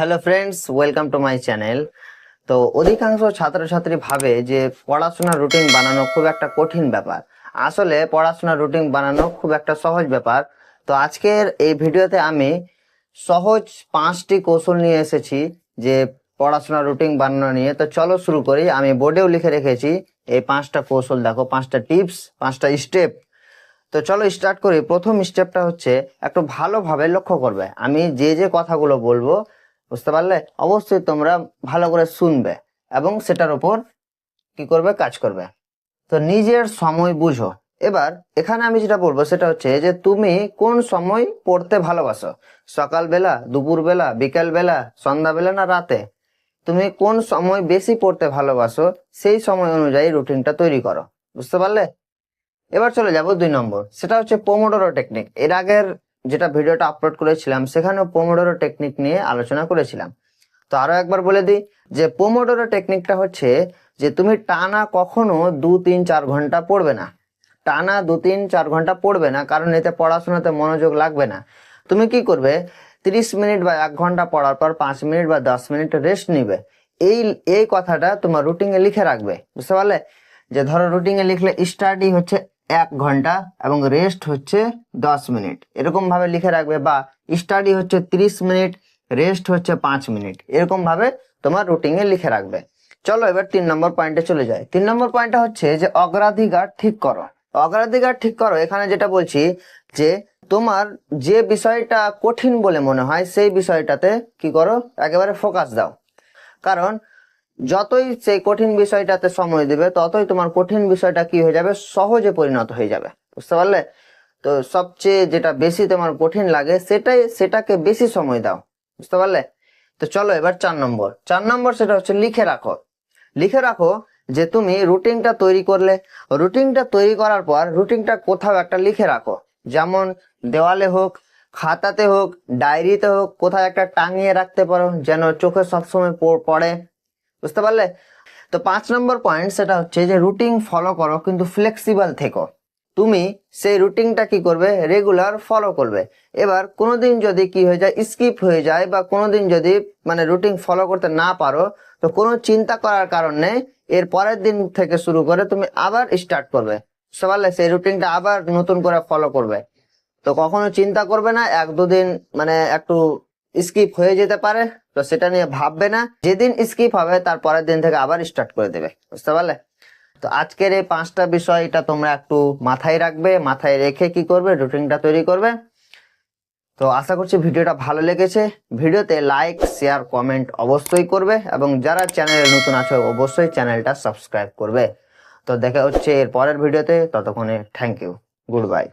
Hello friends welcome to my channel তো অধিকাংশ ছাত্রছাত্রী ভাবে যে পড়াশোনার রুটিন বানানো খুব একটা কঠিন ব্যাপার। আসলে পড়াশোনার রুটিন বানানো খুব একটা সহজ ব্যাপার। তো আজকের এই ভিডিওতে আমি সহজ পাঁচটি কৌশল নিয়ে এসেছি যে পড়াশোনার রুটিন বানানো নিয়ে। তো চলো শুরু করি। আমি বোর্ডেও লিখে রেখেছি। এই পাঁচটা কৌশল দেখো, পাঁচটা টিপস পাঁচটা স্টেপ তো চলো স্টার্ট করি। প্রথম স্টেপটা হচ্ছে একটু ভালোভাবে লক্ষ্য করবে। আমি যে যে কথাগুলো বলব বুঝতে পারলে? অবশ্যই তোমরা ভালো করে শুনবে এবং সেটার উপর কি করবে? কাজ করবে। তো নিজের সময় বুঝো। এবার এখানে আমি যেটা বলব সেটা হচ্ছে যে তুমি কোন সময় পড়তে ভালোবাসো? সকালবেলা, দুপুরবেলা, বিকালবেলা, সন্ধ্যাবেলা না রাতে? তুমি কোন সময় বেশি পড়তে ভালোবাসো? সেই সময় অনুযায়ী রুটিনটা তৈরি করো। বুঝতে পারলে? এবার চলে যাব দুই নম্বর। সেটা হচ্ছে পোমোডোরো টেকনিক এর আগের যেটা ভিডিওটা আপলোড করেছিলাম, সেখানেও পোমোডোরো টেকনিক নিয়ে আলোচনা করেছিলাম। তো আরও একবার বলে দিই যে পোমোডোরো টেকনিকটা হচ্ছে যে তুমি টানা কখনো দু, তিন, চার ঘণ্টা পড়বে না। টানা দু, তিন, চার ঘণ্টা পড়বে না, কারণ এতে পড়াশোনাতে মনোযোগ লাগবে না। তুমি কি করবে? তিরিশ মিনিট বা এক ঘণ্টা পড়ার পর পাঁচ মিনিট বা দশ মিনিট রেস্ট নিবে। এই এই কথাটা তোমার রুটিনে লিখে রাখবে। বুঝতে পারলে? যে ধরো রুটিনে লিখলে স্টাডি হচ্ছে এক ঘণ্টা এবং রেস্ট হচ্ছে দশ মিনিট। এরকম ভাবে লিখে রাখবে বা স্টাডি হচ্ছে তিরিশ মিনিট রেস্ট হচ্ছে পাঁচ মিনিট। এরকম ভাবে তোমার রুটিনে লিখে রাখবে। চলো এবার তিন নম্বর পয়েন্টে চলে যায় তিন নম্বর পয়েন্টটা হচ্ছে যে অগ্রাধিকার ঠিক করো। অগ্রাধিকার ঠিক করো, এখানে যেটা বলছি যে তোমার যে বিষয়টা কঠিন বলে মনে হয়, সেই বিষয়টাতে কি করো? একেবারে ফোকাস দাও। কারণ যতই সেই কঠিন বিষয়টাতে সময় দেবে, ততই তোমার কঠিন বিষয়টা কি হয়ে যাবে? সহজে পরিণত হয়ে যাবে। বুঝতে পারলে? তো সবচেয়ে যেটা বেশি তোমার কঠিন লাগে, সেটাই, সেটাকে বেশি সময় দাও। বুঝতে পারলে? তো চলো এবার চার নম্বর। চার নম্বর সেটা হচ্ছে লিখে রাখো। লিখে রাখো যে তুমি রুটিনটা তৈরি করলে, রুটিনটা তৈরি করার পর রুটিনটা কোথাও একটা লিখে রাখো। যেমন দেওয়ালে হোক, খাতাতে হোক, ডায়েরিতে হোক, কোথাও একটা টাঙিয়ে রাখতে পারো, যেন চোখে সবসময় পড়ে। বুঝতে পারলে? তো পাঁচ নম্বর পয়েন্ট সেটা হচ্ছে যে রুটিন ফলো করো, কিন্তু ফ্লেক্সিবল থেকো। তুমি সেই রুটিনটা কি করবে? রেগুলার ফলো করবে। এবার কোনোদিন যদি কি হয়ে যায় স্কিপ হয়ে যায় বা কোনোদিন যদি মানে রুটিন ফলো করতে না পারো, তো কোনো চিন্তা করার কারণ এর পরের দিন থেকে শুরু করে তুমি আবার স্টার্ট করবে। বুঝতে পারলে? সেই রুটিনটা আবার নতুন করে ফলো করবে। তো কখনো চিন্তা করবে না, এক দুদিন মানে একটু স্কিপ হয়ে যেতে পারে। তো সেটা নিয়ে ভাববে না। যেদিন স্কিপ হবে, তার পরের দিন থেকে আবার স্টার্ট করে দেবে। বুঝতে পারলে? তো আজকের এই পাঁচটা বিষয় এটা তোমরা একটু মাথায় রাখবে, মাথায় রেখে কি করবে রুটিনটা তৈরি করবে। তো আশা করছি ভিডিওটা ভালো লেগেছে। ভিডিওতে লাইক শেয়ার কমেন্ট অবশ্যই করবে এবং যারা চ্যানেলে নতুন আছে, অবশ্যই চ্যানেলটা সাবস্ক্রাইব করবে। তো দেখা হচ্ছে এর পরের ভিডিওতে। ততক্ষণে থ্যাংক ইউ গুড বাই